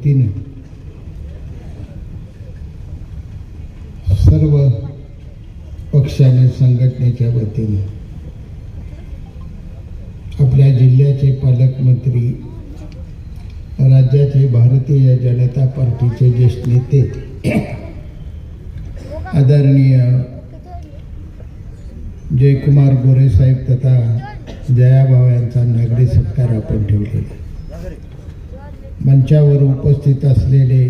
वतीनं सर्व पक्षाने संघटनेच्या वतीनं आपल्या जिल्ह्याचे पालकमंत्री राज्याचे भारतीय जनता पार्टीचे ज्येष्ठ नेते आदरणीय जयकुमार गोरे साहेब तथा जयाभाव यांचा नागरी सत्कार आपण ठेवलेला मंचावर उपस्थित असलेले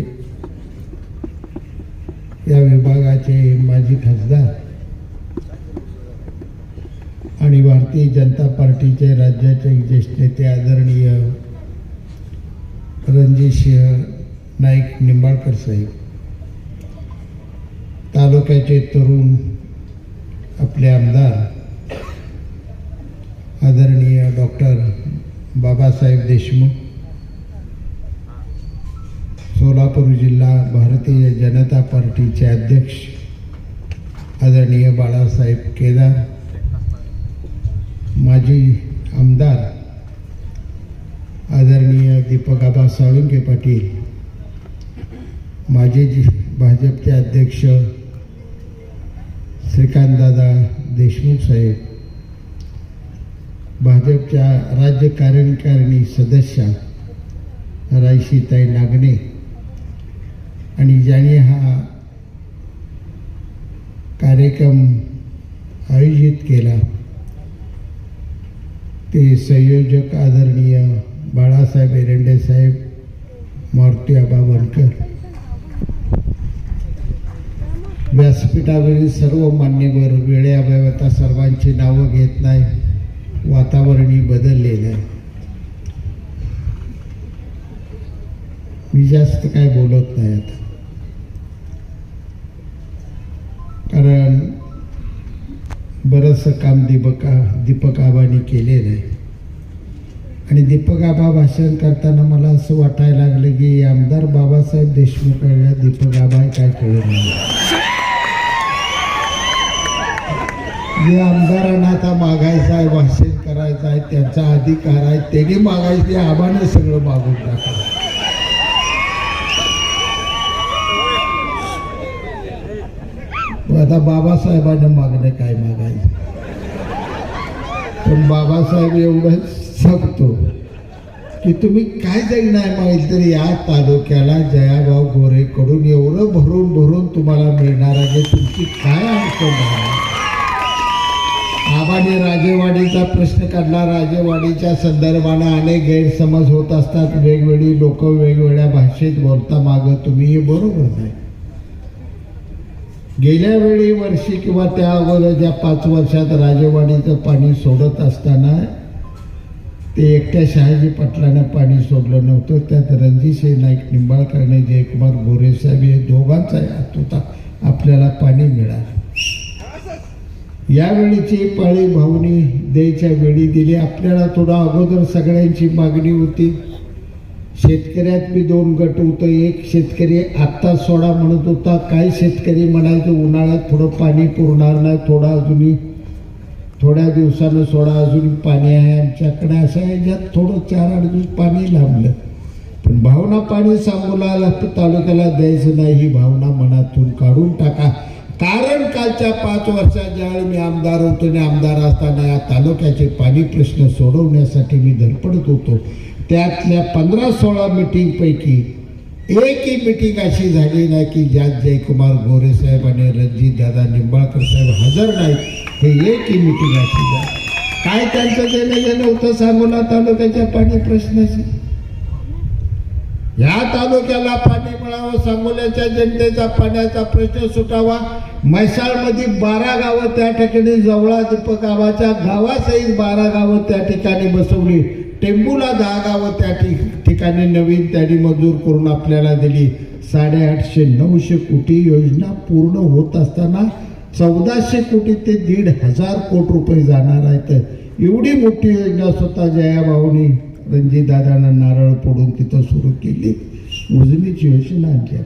या विभागाचे माजी खासदार आणि भारतीय जनता पार्टीचे राज्याचे ज्येष्ठ नेते आदरणीय रणजितसिंह नाईक निंबाळकर साहेब तालुक्याचे तरुण आपले आमदार आदरणीय डॉक्टर बाबासाहेब देशमुख सोलापूर जिल्हा भारतीय जनता पार्टीचे अध्यक्ष आदरणीय बाळासाहेब केदार माजी आमदार आदरणीय दीपक साळुंके पाटील माजी जी भाजपचे अध्यक्ष श्रीकांतदादा देशमुख साहेब भाजपच्या राज्य कार्यकारिणी सदस्या रायशीताई नागणे आणि ज्याने हा कार्यक्रम आयोजित केला ते संयोजक आदरणीय बाळासाहेब एरंडे साहेब मारुती आबा वनकर. व्यासपीठावरील सर्व मान्यवर वेळेअभावी आता सर्वांची नावं घेत नाही वातावरणही बदललेलं. आहे मी जास्त काय बोलत नाही आता. बरंचसं काम दीपका दीपक आबांनी केलेलं आहे. आणि दीपक आबा भाषण करताना मला असं वाटायला लागलं की आमदार बाबासाहेब देशमुख आहे दीपक आबा काय कळत नाही जे आमदारांना आता मागायचं आहे भाषण करायचं आहे त्यांचा अधिकार आहे त्यांनी मागायचं आबानं आबाने सगळं मागून टाकलं मग आता बाबासाहेबांना मागणं काय मागायचं? पण बाबासाहेब एवढं सांगतो की तुम्ही काय जरी नाही मागेल तरी या तालुक्याला जयाभाऊ गोरेकडून एवढं भरून भरून तुम्हाला मिळणार आहे. तुमची काय अडचण आहे? आबाने राजेवाडीचा प्रश्न काढला. राजेवाडीच्या संदर्भानं अनेक गैरसमज होत असतात. वेगवेगळी लोक वेगवेगळ्या भाषेत बोलता मागं. तुम्ही हे बरोबर नाही. गेल्या वेळी वर्षी किंवा त्या अगोदरच्या पाच वर्षात राजेवाडीचं पाणी सोडत असताना ते एकट्या शहाजी पाटलानं पाणी सोडलं नव्हतं. त्यात रणजितसिंह नाईक निंबाळकर आणि जयकुमार गोरेसाहेब हे दोघांचा हात होता. आपल्याला पाणी मिळालं. यावेळीची पाळी भाऊनी द्यायच्या वेळी दिली. आपल्याला थोडा अगोदर सगळ्यांची मागणी होती. शेतकऱ्यात बी दोन गट होतं एक शेतकरी आत्ता सोडा म्हणत होता. काही शेतकरी म्हणायचं उन्हाळ्यात थोडं पाणी पुरणार नाही थोडा अजूनही थोड्या दिवसानं सोडा अजून पाणी आहे आमच्याकडे. असं आहे ज्यात थोडं चार आठ दिवस पाणी लांबलं. पण भावना पाणी सांगू लागलं तर तालुक्याला द्यायचं नाही ही भावना मनातून काढून टाका. कारण कालच्या पाच वर्षात ज्यावेळी मी आमदार होतो आणि आमदार असताना या तालुक्याचे पाणी प्रश्न सोडवण्यासाठी मी धडपडत होतो. त्यातल्या पंधरा सोळा मिटिंगपैकी एकही मिटिंग अशी झाली नाही की ज्यात जयकुमार गोरे साहेब आणि रणजित दादा निंबाळकर साहेब हजर नाहीत. हे एकही मिटिंग अशी झाली. काय त्यांचं देणं गेलं होतं सांगोला तालुक्याच्या पाणी प्रश्नाशी? या तालुक्याला पाणी मिळावं सांगोल्याच्या जनतेचा पाण्याचा प्रश्न सुटावा. म्हैसाळमध्ये बारा गावं त्या ठिकाणी जवळा दीपक गावाच्या गावासहित बारा गावं त्या ठिकाणी बसवली. टेंबूला दहा गावं त्या ठिकाणी नवीन त्यांनी मंजूर करून आपल्याला दिली. साडेआठशे नऊशे कोटी योजना पूर्ण होत असताना चौदाशे कोटी ते दीड हजार कोटी रुपये जाणार आहेत. एवढी मोठी योजना स्वतः जयाभाऊनी रणजितदादांना नारळ फोडून तिथं सुरू केली. उजनीची योजना आणली.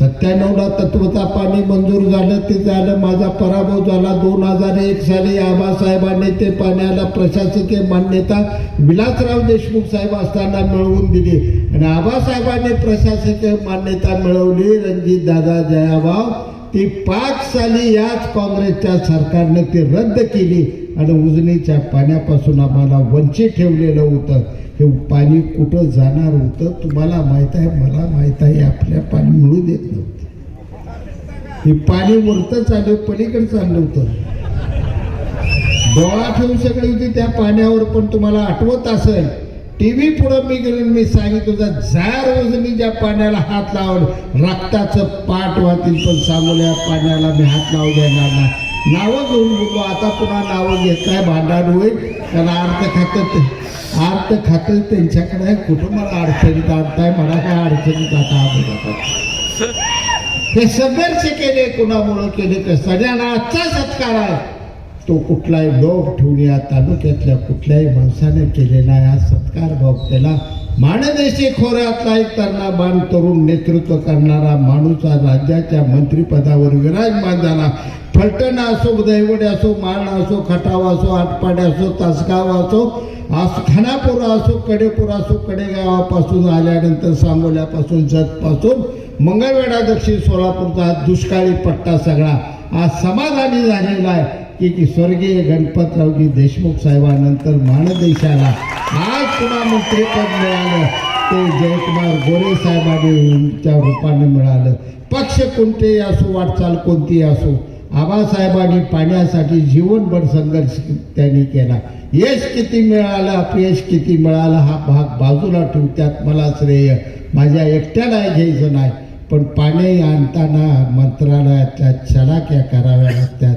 सत्त्याण्णवला तत्वचा पाणी मंजूर झालं ते झालं माझा पराभव झाला. दोन हजार एक साली आबासाहेबांनी ते पाण्याला प्रशासकीय मान्यता विलासराव देशमुख साहेब असताना मिळवून दिली. आणि आबासाहेबांनी प्रशासकीय मान्यता मिळवली. रणजित दादा जयाभाव ती पाच साली याच काँग्रेसच्या सरकारने ती रद्द केली. आणि उजनीच्या पाण्यापासून आम्हाला वंचित ठेवलेलं होतं. हे पाणी कुठं जाणार होतं तुम्हाला माहीत आहे? मला माहीत आहे आपल्या पाणी मिळू देत नव्हतं. हे पाणी वरतं चाललं पलीकडे चाललं होतं. डोळा ठेवू सगळी होती त्या पाण्यावर पण तुम्हाला आठवत असेल टीव्ही पुढं मी गेलो मी सांगितलं होतं जार वजनीच्या पाण्याला हात लावून रक्ताचं पाठ वाहतील पण सांगू पाण्याला मी हात लावू देणार नाही. नावं घेऊन बोललो आता पुन्हा नावं घेताय भांडण होईल. त्याला अर्थ खातं अर्थ खातं त्यांच्याकडे आहे. अडचणीत आणताय? मला काय अडचणीत आता आम्ही हे संघर्ष केले कुणामुळं केले तर सगळ्यांना आजचा सत्कार आहे. तो कुठलाही लोभ ठेवून या तालुक्यातल्या कुठल्याही माणसाने केलेला आहे. हा सत्कार भाव त्याला माणदेशी खोऱ्यातला एक तरणा बाण तरुण नेतृत्व करणारा माणूस राज्याच्या मंत्रिपदावर विराजमान झाला फलटण असो दैवडे असो माण असो खटाव असो आटपाडे असो तासगाव असो असो खानापूर असो कडेपूर असो कडेगावापासून आल्यानंतर सांगोल्यापासून जतपासून मंगळवेढा दक्षिण सोलापूरचा दुष्काळी पट्टा सगळा आज समाधानी झालेला आहे. की की स्वर्गीय गणपतरावजी देशमुख साहेबांनंतर माणदेशाला आज पुन्हा मंत्रीपद मिळालं. ते जयकुमार गोरे साहेबांच्या रूपाने मिळालं. पक्ष कोणतेही असो वाटचाल कोणतीही असो आबासाहेबांनी पाण्यासाठी जीवनभर संघर्ष त्यांनी केला. यश किती मिळालं अपयश किती मिळालं हा भाग बाजूला ठेवू त्यात मला श्रेय. माझ्या एकट्याला घ्यायचं नाही पण पाणी आणताना मंत्रालयाच्या चलाक्या कराव्या लागतात.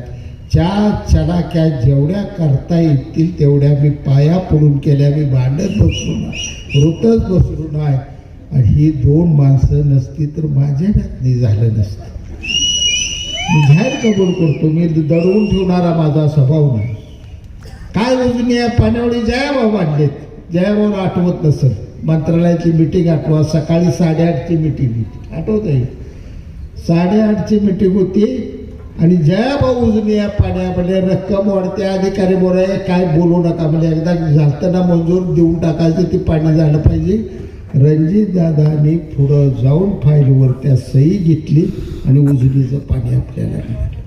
ज्या चडाक्या जेवढ्या करता येतील तेवढ्या मी पाया पडून केल्या मी भांडत बसलो नाही रोतच बसलो नाही. आणि ही दोन माणसं नसती तर माझ्या घातनी झालं नसतं. मी जाहीर कबूल करतो मी दडवून ठेवणारा माझा स्वभाव नाही. काय अजून या पाण्यावळी जयाभाऊ वाढलेत जयाभाऊ आठवत नसेल. मंत्रालयाची मिटिंग आठवा सकाळी साडेआठची मिटिंग होती. आठवत आहे साडेआठची मिटिंग होती. आणि जयाभाऊ उजनी या पाण्यामध्ये म्हणजे रक्कम वाढते अधिकारी बोलाय काय बोलू नका म्हणजे एकदा झालताना मंजूर देऊन टाकायचं ते पाणी झालं पाहिजे. रणजित दादानी पुढं जाऊन फाईलवर त्या सही घेतली आणि उजनीचं पाणी आपल्याला मिळालं.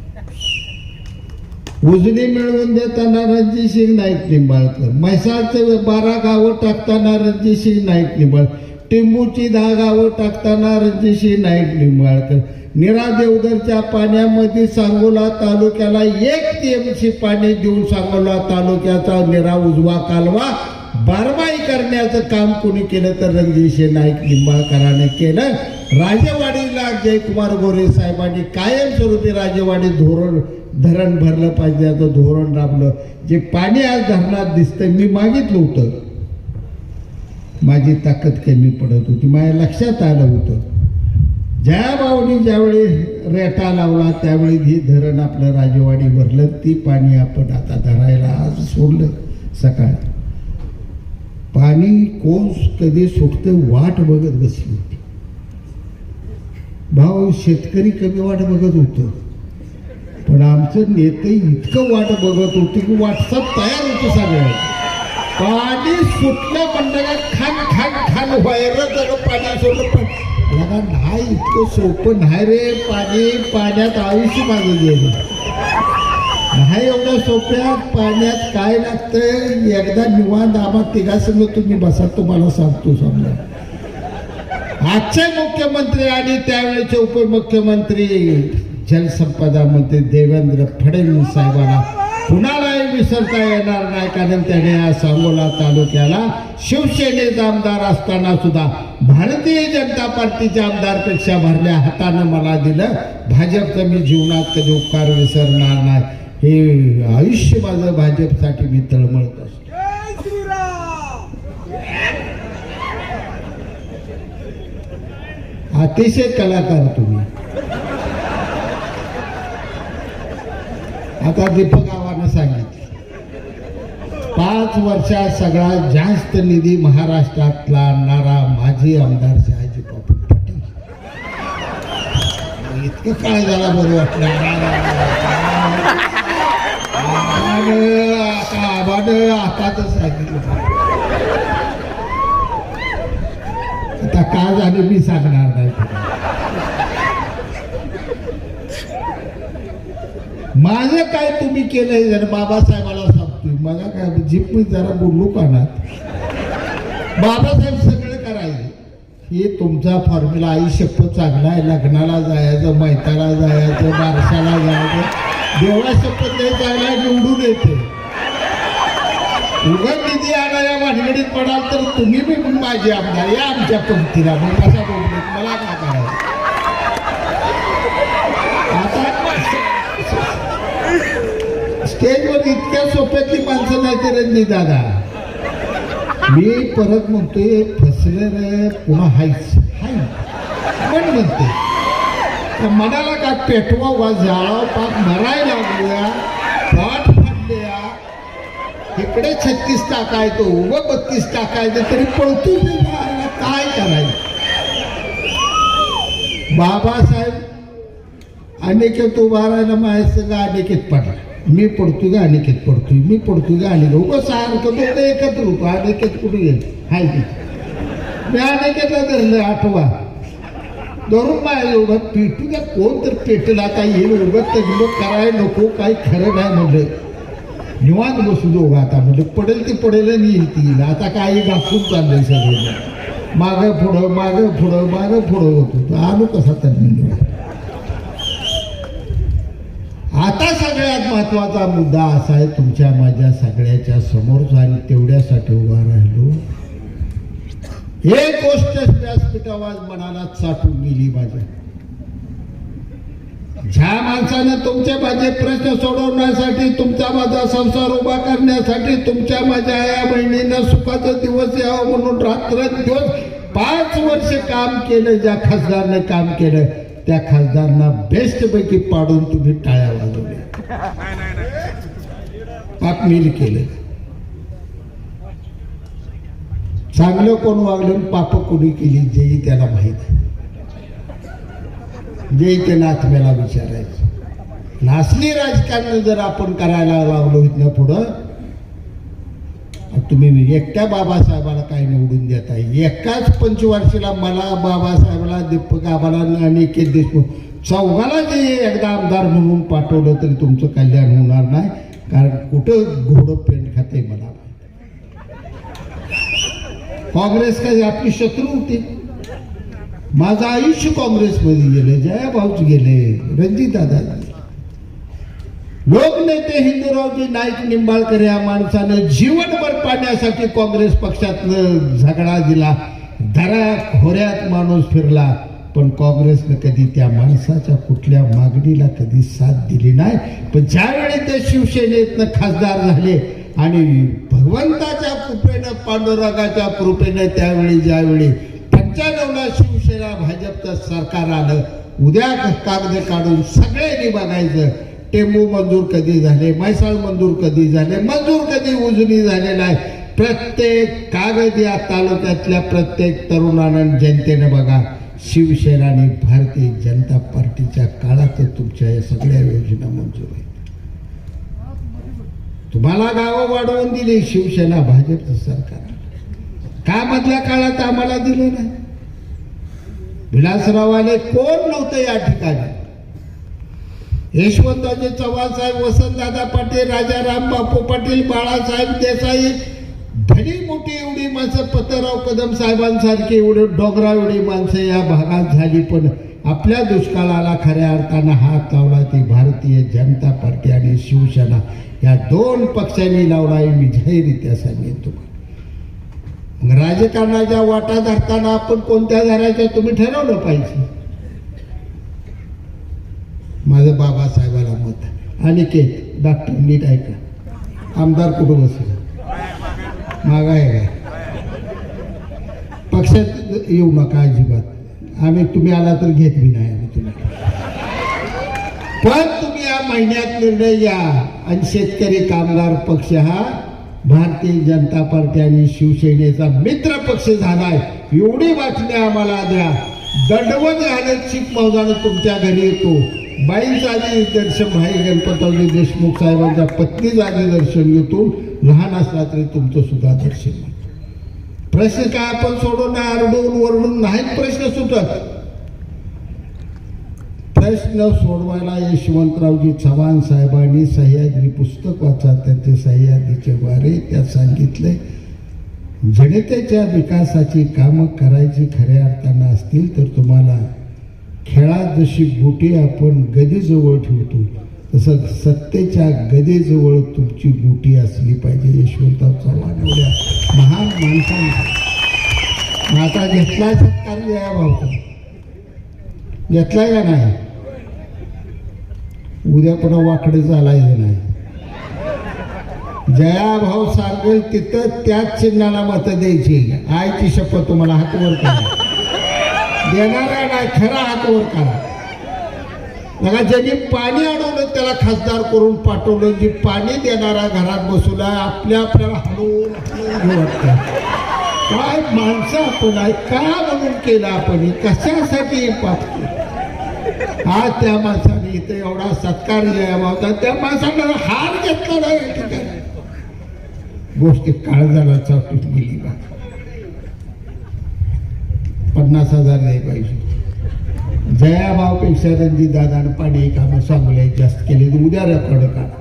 उजनी मिळवून देताना रणजितसिंग नाईक निंबाळकर. म्हैसाळचं बारा गावं टाकताना रणजितसिंग नाईक निंबाळ टिंबूची धागावर टाकताना रणजितसिंग नाईक निंबाळकर निरा देवदरच्या पाण्यामध्ये सांगोला तालुक्याला एक टीएमसी पाणी देऊन सांगोला तालुक्याचा निरा उजवा कालवा बारमाई करण्याचं काम कोणी केलं तर रणजितसिंह नाईक निंबाळकराने केलं. राजेवाडीला जयकुमार गोरे साहेबांनी कायमस्वरूपी राजेवाडी धोरण धरण भरलं पाहिजे याचं धोरण राबलं. जे पाणी आज धरणात दिसतं मी मागितलं होतं. माझी ताकद कमी पडत होती. माझ्या लक्षात आलं होतं. ज्या बावडी ज्यावेळी रेटा लावला त्यावेळी हे धरण आपलं राजेवाडी भरलं. ती पाणी आपण आता धरायला आज सोडलं सकाळ. पाणी कोण कधी सुटतं वाट बघत बसली होती. भाऊ शेतकरी कमी वाट बघत होतं. पण आमचं नेते इतकं वाट बघत होते की वाटसाप तयार होतं सगळं पाणी सुटलं म्हणजे खान खान खान व्हायरं सगळं पाण्यात सोडलं पण. लगा नाही इतकं सोपं नाही रे. पाणी पाण्यात आयुष्य माझं गेलं नाही एवढं सोप्या पाण्यात काय लागतंय? एकदा निवांत आम्हा तिघासंग तुम्ही बसा तुम्हाला सांगतो समजा. आजचे मुख्यमंत्री आणि त्यावेळेचे उपमुख्यमंत्री जलसंपदा मंत्री देवेंद्र फडणवीस साहेबांना कुणालाही विसरता येणार नाही कारण त्याने आज सांगोला तालुक्याला शिवसेनेचा आमदार असताना सुद्धा भारतीय जनता पार्टीच्या आमदारपेक्षा भरल्या हातानं मला दिलं. भाजपचं मी जीवनात कधी उपकार विसरणार नाही. हे आयुष्य माझं भाजपसाठी मी तळमळत असतो. अतिशय कलाकार तुम्ही. आता दीपक पाच वर्षात सगळ्यात जास्त निधी महाराष्ट्रातला आणणारा माजी आमदार शहाजी बापू पाटील. इतकं काय झाला बरं वाटलं. आता आबाड आताच सांगितलं. आता काय झालं मी सांगणार नाही. माझं काय तुम्ही केलंय जर बाबासाहेबाला सांगतोय मला काय जीप मी जरा बोलू कानात बाबासाहेब सगळं करायचे हे तुमचा फॉर्म्युला आई शपथ चांगला आहे. लग्नाला जायचं मैताला जायचं बारशाला जायचं. देवळा शपथ नाही चांगला निवडून येते. उगा निधी आणाया भानगडीत पडाल तर तुम्ही बी माझी आमदार या आमच्या पंक्तीला. मग कसा बोलले मला काय करायचं आता स्टेजवर इतक्या सोप्यातली माणसं नाही ते रंजित दादा. मी परत म्हणतोय फसले रे पुन्हा हायच हाय पण म्हणते तर मनाला काय पेटवा वा जाळाव पाक मराय लागल्या पाठ फाटल्या इकडे छत्तीस टाकायचो उभं बत्तीस टाकायचं तरी पळतो काय करायचं? बाबासाहेब अनेक उभा राहिला माझ्या सगळं अनिकेत पडला. मी पडतो गा अनिकेत पडतोय? मी पडतो गा अनिकेत? उभं सारखं दोघं एकत्र होतो. अनिकेत कुठे गेल? हाय की. मी अनिकेतला धरलं आठवा. धरून माझ्या एवढं पेटू द्या कोण तर पेटलं. आता येईल उभं तगलो कराय नको काही खरं नाही म्हणलं. निवांत बसू दोघं आता म्हणजे पडेल ती पडेल आणि येईल ती येईल. आता काही घासून चाललंय सगळं. मागं पुढं मागं पुढं मागं पुढं होतो. तर आलो कसा तज्ञ आता सगळ्यात महत्त्वाचा मुद्दा असा आहे तुमच्या माझ्या सगळ्याच्या समोर आणि तेवढ्यासाठी उभा राहिलो. एक गोष्ट व्यासपीठावर मनाला चाटून गेली माझ्या. ज्या माणसानं तुमचे माझे प्रश्न सोडवण्यासाठी तुमचा माझा संसार उभा करण्यासाठी तुमच्या माझ्या या बहिणीनं सुखाचा दिवस यावा म्हणून रात्र दिवस पाच वर्ष काम केलं ज्या खासदारनं काम केलं त्या खासदारांना बेस्ट पैकी पाडून तुम्ही टाळ्या वाजवल्या. पाकमिल केलं. चांगलं कोण वागलं पाप कोणी केली जेही त्याला माहीत आहे. जे त्याला आत्म्याला विचारायचं. नासली राजकारण जर आपण करायला लागलो इथनं पुढं तुम्ही एकट्या बाबासाहेबाला काय निवडून देता एकाच पंचवार्षीला मला बाबासाहेबाला दीपक आबाला आणि के देशमुख चौघाला जे एकदा आमदार म्हणून पाठवलं तरी तुमचं कल्याण होणार नाही. कारण कुठं घोडं पेंट खाते मला काँग्रेस काय आपली शत्रू होती. माझं आयुष्य काँग्रेसमध्ये गेलं जयाभाऊच गेले रणजित दादा लोकनेते हिंदूरावजी नाईक निंबाळकर या माणसानं जीवनभर पाण्यासाठी काँग्रेस पक्षातनं झगडा दिला. धरा खोऱ्यात माणूस फिरला. पण काँग्रेसनं कधी त्या माणसाच्या कुठल्या मागणीला कधी साथ दिली नाही. पण ज्यावेळी ते शिवसेनेतनं खासदार झाले आणि भगवंताच्या कृपेनं पांडुरंगाच्या कृपेनं त्यावेळी ज्यावेळी पंच्याण्णवला शिवसेना भाजपचं सरकार आलं उद्या कागद काढून सगळ्यांनी बघायचं. टेंबू मंजूर कधी झाले म्हैसाळ मंजूर कधी झाले मंजूर कधी उजनी झालेला आहे प्रत्येक कागद या तालुक्यातल्या प्रत्येक तरुणानं जनतेने बघा शिवसेना आणि भारतीय जनता पार्टीच्या काळात तुमच्या या सगळ्या योजना मंजूर आहेत. तुम्हाला गावं वाढवून दिली शिवसेना भाजपचं सरकार. का मधल्या काळात आम्हाला दिलं नाही? विलासरावाने कोण नव्हतं या ठिकाणी? यशवंतराजे चव्हाण साहेब वसंतदादा पाटील राजाराम बापू पाटील बाळासाहेब देसाई भली मोठी एवढी माणसं पतराव कदम साहेबांसारखी एवढे डोगरा एवढी माणसं या भागात झाली पण आपल्या दुष्काळाला खऱ्या अर्थानं हात लावला ती भारतीय जनता पार्टी आणि शिवसेना. या दोन पक्षांनी लावला हे मी जाहीररित्या सांगेन तुम्हाला. राजकारणाच्या वाटा धरताना आपण कोणत्या धरायच्या तुम्ही ठरवलं पाहिजे? माझं बाबासाहेबाला मत अनिकेत डॉक्टर नीट ऐका. आमदार कुठं बसलं? मागा आहे काय? पक्षात येऊ नका अजिबात. आम्ही तुम्ही आला तर घेत बी नाही आम्ही तुम्ही. पण तुम्ही या महिन्यात निर्णय घ्या. आणि शेतकरी कामगार पक्ष हा भारतीय जनता पार्टी आणि शिवसेनेचा मित्र पक्ष झालाय. एवढी बातमी आम्हाला द्या. दंडवत घालत शीख मौजानं तुमच्या घरी येतो. बाईंचं आधी दर्शन भाई गणपतरावजी देशमुख साहेबांच्या पत्नीचं आधी दर्शन घेतो लहान असला तरी तुमचं सुद्धा दर्शन प्रश्न काय आपण सोडून आरडून वरडून नाहीत प्रश्न सुटत. प्रश्न सोडवायला यशवंतरावजी चव्हाण साहेबांनी सह्याद्री पुस्तक वाचा त्यांचे सह्याद्रीचे वारे त्यात सांगितले. जनतेच्या विकासाची कामं करायची खऱ्या अर्थानं असतील तर तुम्हाला खेळात जशी बुटी आपण गदीजवळ ठेवतो तसं सत्तेच्या गदीजवळ तुमची बुटी असली पाहिजे यशवंतराव चव्हाण एवढ्या महान माणसांना. आता घेतलाय सत्कार या भाऊचा घेतलाय का नाही? उद्या पण वाकडे चालायचं नाही. जया भाऊ सांगेल तिथं त्याच चिन्हाला मत द्यायची. आईची शपथ तुम्हाला हात वर करा देणारा नाही खरा हात वर करा. त्याला ज्यांनी पाणी अडवलं त्याला खासदार करून पाठवलं. जी पाणी देणारा घरात बसून आहे आपल्या आपल्याला हलवून वाटतं. काय माणसं आपण आहे का म्हणून केलं आपण कशासाठी हे हा त्या माणसाने इथे एवढा सत्कार द्यावा होता त्या माणसानं हार घेतला नाही गोष्टी काळजाला चाटून गेली पन्नास हजार नाही पाहिजे. जयाभावपेक्षा रणजित दादानं पाणी कामं सांगले जास्त केले तर उद्या रेकॉर्ड काढा.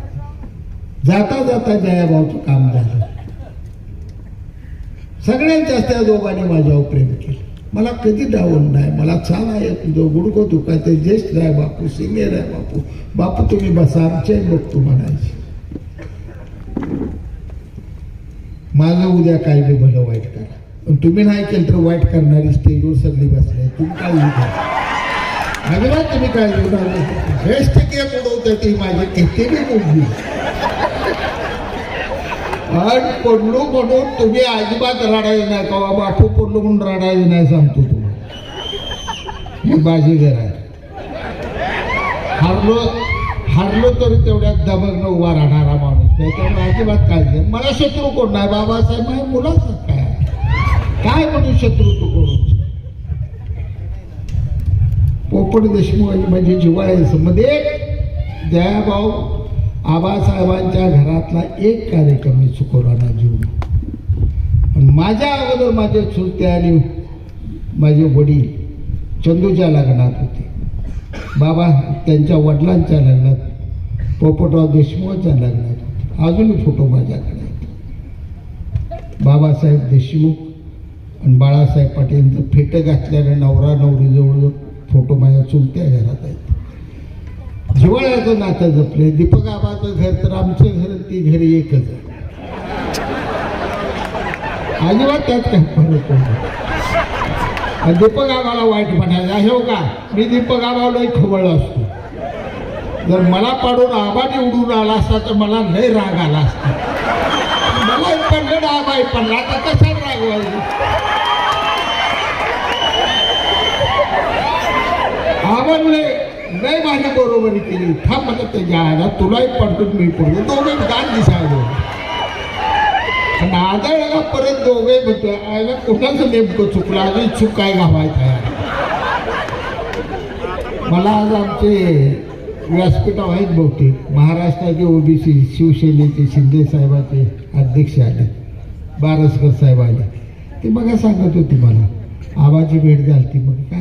जाता जाता जयाभावचं काम झालं. सगळ्यात जास्त या दोघांनी माझ्यावर प्रेम केलं. मला कधी डावून नाही मला छान आहे तुझं गुडघं दुखायचं ज्येष्ठ आहे बापू सिनियर आहे बापू. बापू तुम्ही बसा आमचे बघतो म्हणायचे. माझं उद्या काय बी भलं वाईट करा. पण तुम्ही नाही केलं तर वाईट करणारी स्टेजवर सगळी बसले. तुम्ही काय येऊ अजिबात तुम्ही काय येऊ नका श्रेष्ठ के बुडवते ती माझी किती बी मुलगी आणि पडलो म्हणून तुम्ही अजिबात रडायचं नाही. का बाबा बापू पडलो म्हणून रडायचं नाही सांगतो तुम्हाला. ही बाजीगर आहे. हारलो हारलो तरी तेवढ्यात दबगनं उभा राहणारा माणूस त्याच्यामुळे अजिबात काय नाही. मला शत्रू कोण नाही? बाबासाहेब माझ्या मुलाचा काय म्हणू शत्रू तू करून? पोपट देशमुख म्हणजे जिवाळ्याचं मध्ये दयाभाऊ आबासाहेबांच्या घरातला एक कार्यक्रम मी चुकवला ना जीवन पण माझ्या अगोदर माझे चुलते आणि माझे वडील चंदूच्या लग्नात होते. बाबा त्यांच्या वडिलांच्या लग्नात पोपटराव देशमुखच्या लग्नात होते. अजूनही फोटो माझ्याकडे आहेत. बाबासाहेब देशमुख आणि बाळासाहेब पाटील फेटं घातल्यानं नवरा नवरीजवळ फोटो माझ्या चुलत्या घरात आहेत. जिवाळ्याचं नातं जपले दीपक आबाचं घर तर आमचं घर ती घरी एकच आहे. अजिबात त्यात काही फरक नाही. दीपक आबाला वाईट म्हणायचं आहे हो का? मी दीपक आबाला खवळ असतो. जर मला पाडून आबा निवडून आला असता तर मला लय राग आला असता. मला पडलं आबाई पडला तर कसा राग व्हायचा नाही माझ्या बरोबरी केली. थांब मला त्याच्या आयला तुलाही पडतो मी पडतो. दोघे दान दिसायलो. आणि याला परत दोघे म्हणतो आयला कोणाचं नेमकं चुकलं? अजून चूक काय घावायचं मला आज आमचे व्यासपीठ आहेत बहुतेक. महाराष्ट्राचे ओबीसी शिवसेनेचे शिंदे साहेबाचे अध्यक्ष आले. बारसकर साहेब आले. ते बघा सांगत होती मला. आबाची भेट झाली. ती मग काय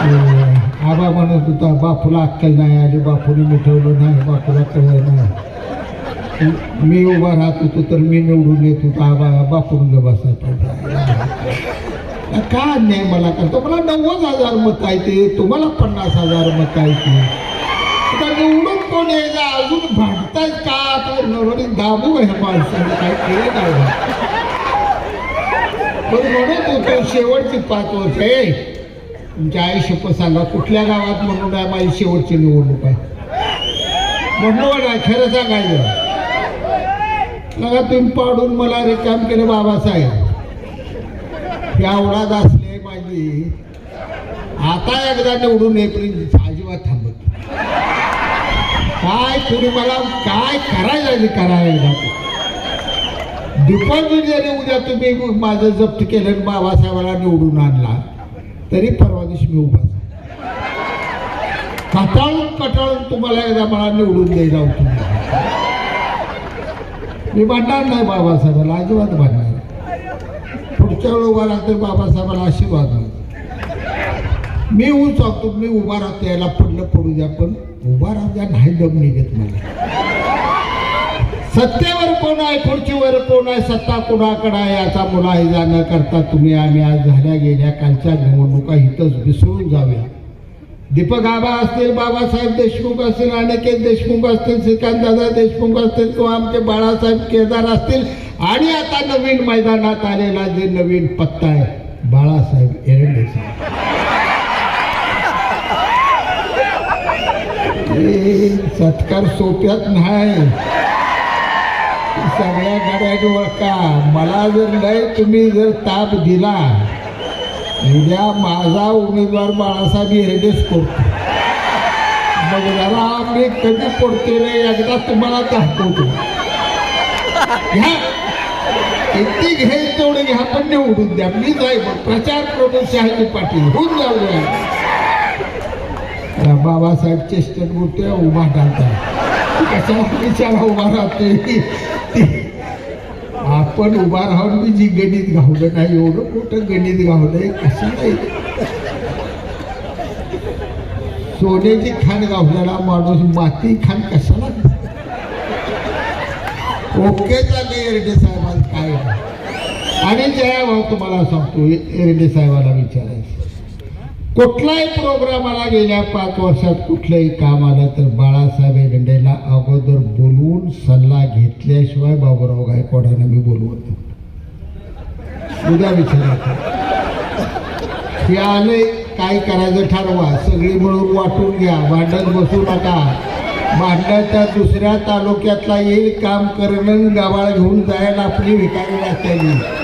आबा म्हणत होता बापूला अक्कल नाही आली बापूने मिठवलं नाही बापूला कळलं नाही. मी उभा राहत होतो तर मी निवडून येत होतो आबा बापून बसायचा का अन्याय मला करतो? मला नव्वद हजार मत आहे ते तुम्हाला पन्नास हजार मत आहे ते निवडून कोण यायला अजून भांडतायत का? तर नवरी दाबू आहे माणसाने काय केलं नाही. पण म्हणत होतो शेवटची पाच वर्ष आहे तुमच्या आई शपथ सांगा कुठल्या गावात म्हणून आहे माझी शेवटची निवडणूक आहे? म्हणून आहे खरं सांगायचं नका तुम्ही पाडून मला रिकाम केलं बाबासाहेब. या आवडात असले माझी. आता एकदा निवडून येईपर्यंत अजिबात थांबत काय तुम्ही मला काय करायचं करायला डिपॉझिट जरी उद्या तुम्ही माझं जप्त केलं आणि बाबासाहेबाला निवडून आणला. तरी परवा दिवशी मी उभा आहे. कटाळून कटाळून तुम्हाला एकदा मला निवडून द्यायला होतो मी म्हणणार नाही बाबासाहेबाला अजिबात म्हणणार पुढच्या वेळी उभा राहते बाबासाहेबाला आशीर्वाद मी होऊ शकतो मी उभा राहतो याला पडलं पडू द्या पण उभा राहू द्या नाही दम निघत मला. सत्तेवर कोण आहे खुर्चीवर कोण आहे सत्ता कोणाकडे आहे याचा मुलाहिजा न करता तुम्ही आम्ही आज झाल्या गेल्या कालच्या निवडणुका इथंच विसरून जाऊया. दीपक आबा असतील बाबासाहेब देशमुख असतील अनिकेत देशमुख असतील श्रीकांतदादा देशमुख असतील किंवा आमचे बाळासाहेब केदार असतील. आणि आता नवीन मैदानात आलेला जे नवीन पत्ता आहे बाळासाहेब एरंडे साहेब. सत्कार सोप्यात नाही. सगळ्या गाड्या ओळखा मला जर लय तुम्ही जर ताप दिला उद्या माझा उमेदवार बाळासाहेब हेरडेच करतो. मग जरा मी कधी पडते रे एकदा तुम्हाला दाखवतो. घ्या. किती घ्याय तेवढं घ्या पण निवडून द्या. मी जाईल प्रचार प्रमुख शहाजी पाटील होऊन जाऊया बाबासाहेब चेष्टन मोठे उभा टाकतात कशा विचारा उभा राहते आपण उभा राहून मी जी गणित गावलं नाही एवढं मोठं गणित गावलंय कसं नाही? सोन्याची खाण गावलेला माणूस माती खाण कशाला? ओके झाले एरडे साहेबांना काय? आणि जया भाऊ तुम्हाला सांगतो एरडे साहेबाला विचारायचं. कुठलाही प्रोग्रामाला गेल्या पाच वर्षात कुठलंही काम आलं तर बाळासाहेब हेगंडेला अगोदर बोलवून सल्ला घेतल्याशिवाय बाबूराव गायकवाडांना मी बोलवत उद्या विचारायचं हे आले काय करायचं ठरवा. सगळी मिळून वाटून घ्या. भांडत बसू नका. भांडणाच्या दुसऱ्या तालुक्यातला येईल काम करणं गावाला घेऊन जायला आपली भिकारी लागते.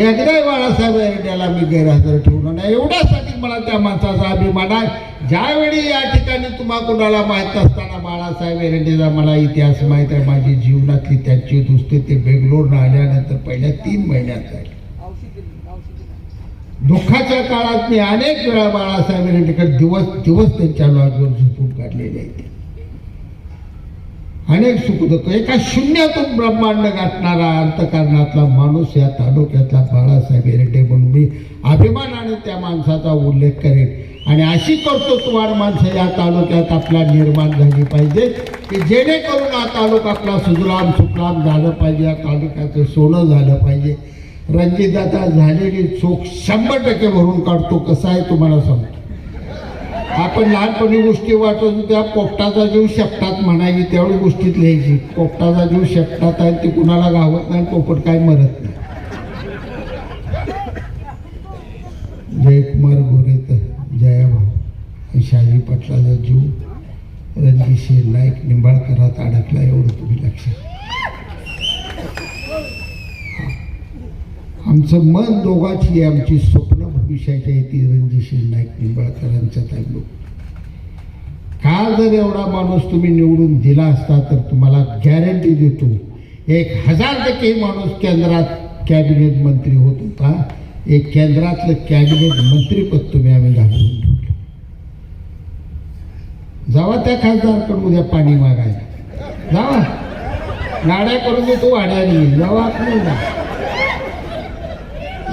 एकदाही बाळासाहेब याला मी गैरहजर ठेवणार नाही. एवढ्यासाठी मला त्या माणसाचा अभिमान आहे. ज्यावेळी या ठिकाणी तुम्हा कोणाला माहीत असताना बाळासाहेब एरंडेचा मला इतिहास माहीत आहे. माझी जीवनातली त्यांची दुसरी ते बेंगलोरनं आल्यानंतर पहिल्या तीन महिन्यात झाली. दुःखाच्या काळात मी अनेक वेळा बाळासाहेब एरंडेकर दिवस दिवस त्यांच्या लॉजवर झोपून काढलेले आहेत. अनेक सुखदुःख एका शून्यातून ब्रह्मांड गाठणारा अंतकरणातला माणूस या तालुक्यातला बाळासाहेब एरंडे म्हणून मी अभिमानाने त्या माणसाचा उल्लेख करेन. आणि अशी कर्तृत्ववान माणसं या तालुक्यात आपल्या निर्माण झाली पाहिजे की जेणेकरून हा तालुका आपला सुजलाम सुफलाम झालं पाहिजे या तालुक्याचं सोनं झालं पाहिजे. रणजितदादा झालेली चूक शंभर टक्के भरून काढतो कसं आहे तुम्हाला सांगतो. आपण लहानपणी गोष्टी वाचत त्या पोपटाचा जीव शेपटात म्हणायची त्यावेळी गोष्टीत लिहायची पोपटाचा जीव शेपटात आहे ते कुणाला गावत नाही पोपट काय मरत नाही. जयकुमार गोरे तर जयाभाऊ शहाजी पाटलाचा जीव रणजितसिंह नाईक निंबाळकरात अडकला एवढं तुम्ही लक्षात आमचं मन दोघाची आमची स्वप्न भविष्याच्या येते रणजितसिंह नाईक निंबाळकरांचा तालुक काल जर एवढा माणूस तुम्ही निवडून दिला असता तर तुम्हाला गॅरंटी देतो एक हजार टक्के माणूस केंद्रात कॅबिनेट मंत्री होत होता. एक केंद्रातलं कॅबिनेट मंत्रीपद तुम्ही आम्ही घालवून ठेवलं. जावा त्या खासदारकडून उद्या पाणी मागायला. जावा. गाड्या करून देतो वाड्याने जावा आपण जा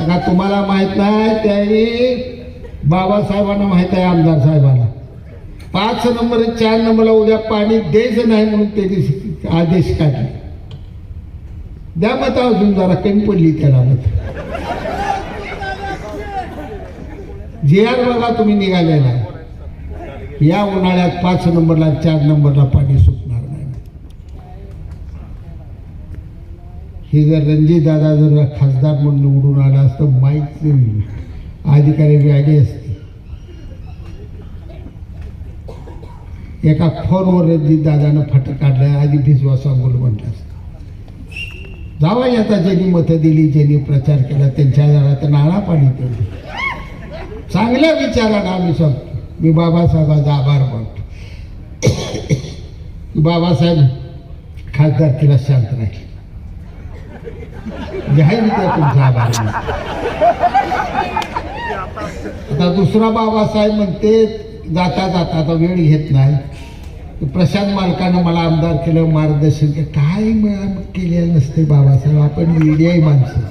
आता तुम्हाला माहीत नाही त्याही बाबासाहेबांना माहीत आहे आमदार साहेबांना. पाच नंबर चार नंबरला उद्या पाणी द्यायचं नाही म्हणून ते आदेश काढले. द्या मत अजून जरा कमी पडली त्याला मत. जे आर बघा तुम्ही निघालेला या उन्हाळ्यात पाच नंबरला चार नंबरला पाणी सुटणार नाही हे जर रणजित दादा जर खासदार म्हणून निवडून आला असतं माहीत अधिकारी आले असते एका फोनवर रणजित दादानं फाटक काढलं आधी भिजवा म्हटलं असतं. जावा आता ज्यांनी मतं दिली ज्यांनी प्रचार केला त्यांच्या घरात नाळा पाणी तेवढी चांगल्या विचारानं आम्ही सांगतो. मी बाबासाहेबांचा आभार मानतो. बाबासाहेब खासदार तिला शांत राहील. जाहीर त्या तुमचा आभार आता दुसरा बाबासाहेब म्हणते जाता जाता आता वेळ घेत नाही. प्रशांत मालकानं मला आमदार केलं मार्गदर्शन केलं. काय मग केलेलं नसते बाबासाहेब? आपण मीडियाही माणसं.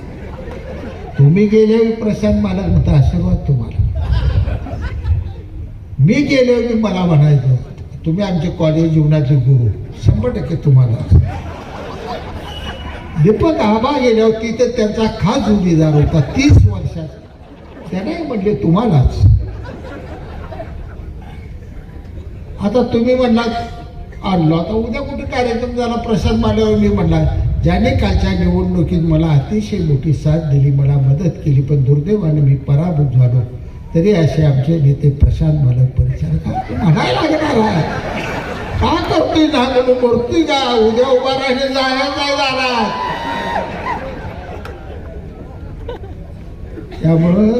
तुम्ही गेले प्रशांत मालक म्हणता आशीर्वाद तुम्हाला. मी गेले मी मला म्हणायचं तुम्ही आमचे कॉलेज जीवनाचे गुरु शंभर टक्के तुम्हाला. दीपक आबा गेल्यावर तिथे त्यांचा खास जोडीदार होता तीस वर्षात त्याने म्हणले तुम्हालाच. आता तुम्ही म्हणला आणलो. आता उद्या कुठे कार्यक्रम झाला? प्रसाद माल्यावर मी म्हणला ज्याने कालच्या निवडणुकीत मला अतिशय मोठी साथ दिली मला मदत केली पण दुर्दैवाने मी पराभूत झालो. तरी असे आमचे नेते प्रशांत मालक परिचारक म्हणायला लागणार आहे का करतोय झालं करतोय का उद्या उभा राहिले जाणार नाही जाणार त्यामुळं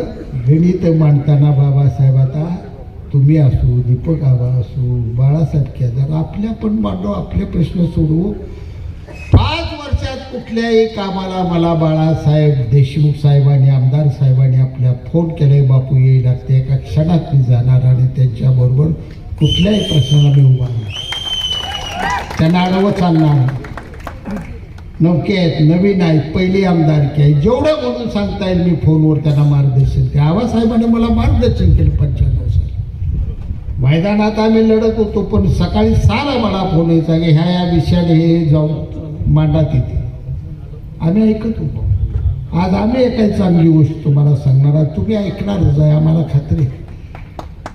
गणित मांडताना बाबासाहेब आता तुम्ही असू दीपक आबा असू बाळासाहेब केदार आपल्या पण मांडू आपले प्रश्न सोडवू. पाच वर्षात कुठल्याही कामाला मला बाळासाहेब देशमुख साहेबांनी आमदार साहेबांनी आपल्या फोन केलाय बापू येईल लागते एका क्षणात मी जाणार आणि त्यांच्याबरोबर कुठल्याही प्रश्नाला मी उभा त्यांना आडवं चालणार. नमके आहेत नवीन आहेत पहिली आमदारकी आहे. जेवढं म्हणून सांगता येईल मी फोनवर त्यांना मार्गदर्शन केलं आबासाहेबांनी मला मार्गदर्शन केलं पंच्याण्णव साली. मैदानात आम्ही लढत होतो पण सकाळी सारा मला फोन यायचा की ह्या या विषयाने हे जाऊन मांडा तिथे आम्ही ऐकत होतो. आज आम्ही एक चांगली गोष्ट तुम्हाला सांगणार आहोत. तुम्ही ऐकणारच आहे आम्हाला खात्री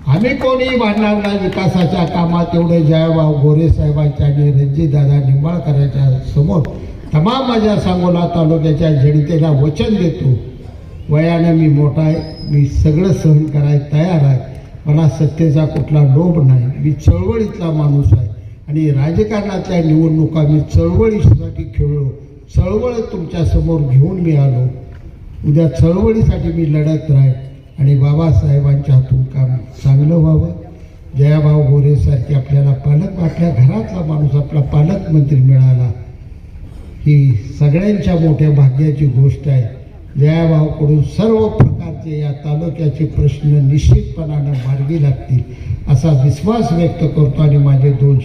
आम्ही कोणीही भांडणार नाही विकासाच्या कामात एवढे जयभाऊ गोरे साहेबांच्या आणि रणजितदादा निंबाळकरांच्या समोर तमाम माझ्या सांगोला तालुक्याच्या जनतेला वचन देतो. वयानं मी मोठा आहे. मी सगळं सहन करायला तयार आहे. मला सत्तेचा कुठला लोभ नाही. मी चळवळीतला माणूस आहे. आणि राजकारणातल्या निवडणुका मी चळवळीसाठी खेळलो. चळवळ तुमच्यासमोर घेऊन मी आलो. उद्या चळवळीसाठी मी लढत राहील. आणि बाबासाहेबांच्या हातून काम चांगलं व्हावं. जयाभाऊ गोरेसारखी आपल्याला पालक आपल्या घरातला माणूस आपला पालकमंत्री मिळाला. ही सगळ्यांच्या मोठ्या भाग्याची गोष्ट आहे. जयाभाऊकडून सर्व प्रकारचे या तालुक्याचे प्रश्न निश्चितपणानं मार्गी लागतील असा विश्वास व्यक्त करतो आणि माझे दोन